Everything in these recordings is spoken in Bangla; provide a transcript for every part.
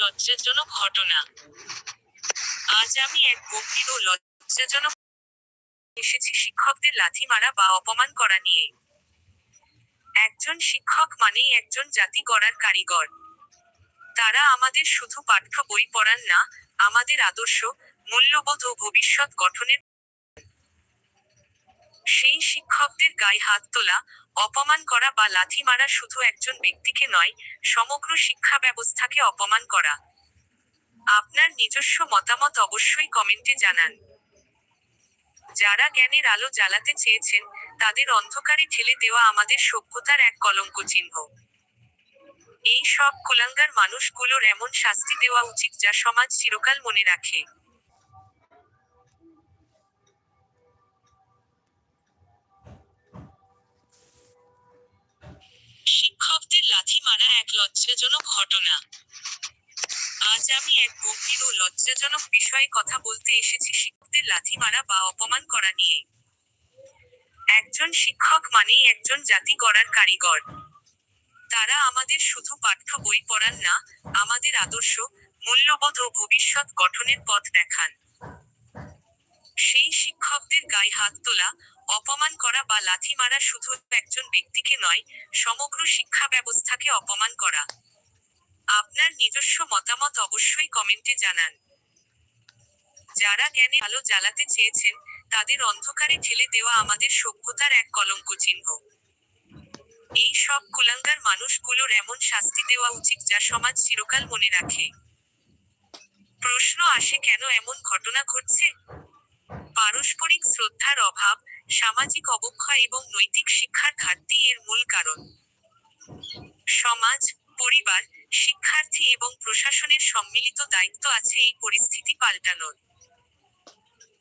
লজ্জাজনক ঘটনা। আজ আমি এক গম্ভীর ও লজ্জাজনক এসেছি শিক্ষকদের লাথি মারা বা অপমান করা নিয়ে। একজন শিক্ষক মানেই একজন জাতি গড়ার কারিগর। তারা আমাদের শুধু পাঠ্য বই পড়ান না, আমাদের আদর্শ, মূল্যবোধ ও ভবিষ্যৎ গঠনের সেই শিক্ষকদের গায়ে হাত তোলা, অপমান করা বা লাথি মারা শুধু একজন ব্যক্তিকে নয়, সমগ্র শিক্ষা ব্যবস্থাকে অপমান করা। আপনার নিজস্ব মতামত অবশ্যই কমেন্টে জানান। যারা জ্ঞানের আলো জ্বালাতে চেয়েছেন, তাদের অন্ধকারে ঠেলে দেওয়া আমাদের সভ্যতার এক কলঙ্ক চিহ্ন। এই সব কুলাঙ্গার মানুষগুলোর এমন শাস্তি দেওয়া উচিত যা সমাজ চিরকাল মনে রাখে। এক লজ্জাজনক ঘটনা। আজ আমি এক গম্ভীর ও লজ্জাজনক বিষয়ে কথা বলতে এসেছি শিক্ষকদের লাথি মারা বা অপমান করা নিয়ে। একজন শিক্ষক মানেই একজন জাতি গড়ার কারিগর। তারা আমাদের শুধু পাঠ্য বই পড়ান না, আমাদের আদর্শ, মূল্যবোধ ও ভবিষ্যৎ গঠনের পথ দেখান। সেই শিক্ষকদের গায়ে হাত তোলা অপমান করা বা লাথি মারা শুধু একজন ব্যক্তিকে নয়, সমগ্র শিক্ষা ব্যবস্থাকে অপমান করা। আপনার নিজস্ব মতামত অবশ্যই কমেন্টে জানান। যারা জ্ঞানে আলো জ্বালাতে চেয়েছেন, তাদের অন্ধকারে ঠেলে দেওয়া আমাদের সভ্যতার এক কলঙ্ক চিহ্ন। এই সব কুলাঙ্গার মানুষগুলোর এমন শাস্তি দেওয়া উচিত যা সমাজ চিরকাল মনে রাখে। প্রশ্ন আসে কেন এমন ঘটনা ঘটছে? পারস্পরিক শ্রদ্ধার অভাব সামাজিক অবক্ষয় এবং নৈতিক শিক্ষার ঘাটতি এর মূল কারণ। সমাজ, পরিবার, শিক্ষার্থী এবং প্রশাসনের সম্মিলিত দায়িত্ব আছে এই পরিস্থিতি পাল্টানোর।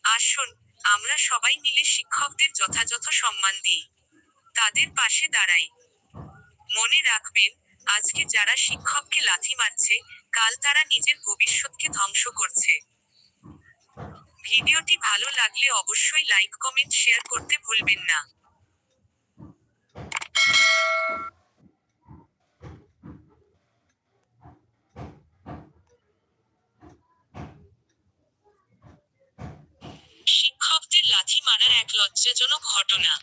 আসুন, আমরা সবাই মিলে শিক্ষকদের যথাযথ সম্মান দিই। তাদের পাশে দাঁড়াই। মনে রাখবেন, আজকে যারা শিক্ষককে লাথি মারছে, কাল তারা নিজের ভবিষ্যৎকে ধ্বংস করছে। ভিডিওটি ভালো লাগলে অবশ্যই লাইক, কমেন্ট, শেয়ার করতে ভুলবেন না। শিক্ষকদের লাথি মারার এক লজ্জাজনক ঘটনা।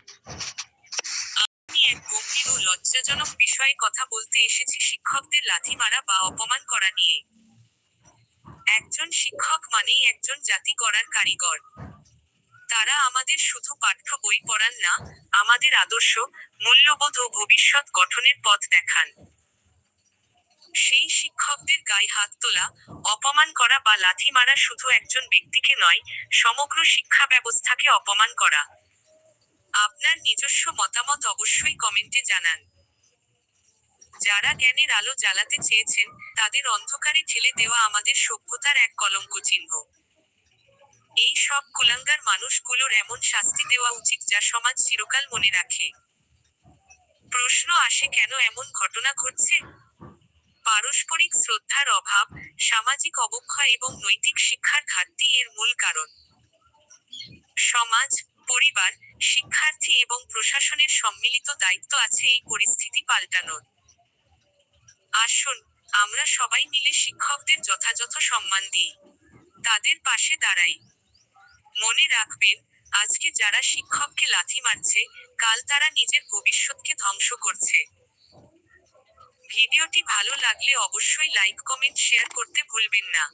আমি এক গম্ভীর ও লজ্জাজনক বিষয়ে কথা বলতে এসেছি শিক্ষকদের লাথি মারা বা অপমান করা নিয়ে। একজন শিক্ষক মানেই একজন জাতি গড়ার কারিগর। তারা আমাদের শুধু পাঠ্য বই পড়ান না, আমাদের আদর্শ, মূল্যবোধ ও ভবিষ্যৎ গঠনের পথ দেখান। সেই শিক্ষকদের গায়ে হাত তোলা, অপমান করা বা লাথি মারা শুধু একজন ব্যক্তিকে নয়, সমগ্র শিক্ষা ব্যবস্থাকে অপমান করা। আপনার নিজস্ব মতামত অবশ্যই কমেন্টে জানান। যারা জ্ঞানের আলো জ্বালাতে চেয়েছেন তাদের অন্ধকারে ঠেলে দেওয়া আমাদের সভ্যতার এক কলঙ্ক চিহ্ন। এই সব কুলাঙ্গার মানুষগুলোর এমন শাস্তি দেওয়া উচিত যা সমাজ চিরকাল মনে রাখে। প্রশ্ন আসে কেন এমন ঘটনা ঘটছে? পারস্পরিক শ্রদ্ধার অভাব, সামাজিক অবক্ষয় এবং নৈতিক শিক্ষার ঘাটতি এর মূল কারণ। সমাজ, পরিবার, শিক্ষার্থী এবং প্রশাসনের সম্মিলিত দায়িত্ব আছে এই পরিস্থিতি পাল্টানোর। আসুন আমরা সবাই মিলে শিক্ষকদের যথাযথ সম্মান দিই। তাদের পাশে দাঁড়াই। মনে রাখবেন, আজকে যারা শিক্ষককে লাথি মারছে, কাল তারা নিজের ভবিষ্যৎকে ধ্বংস করছে। ভিডিওটি ভালো লাগলে অবশ্যই লাইক, কমেন্ট, শেয়ার করতে ভুলবেন না।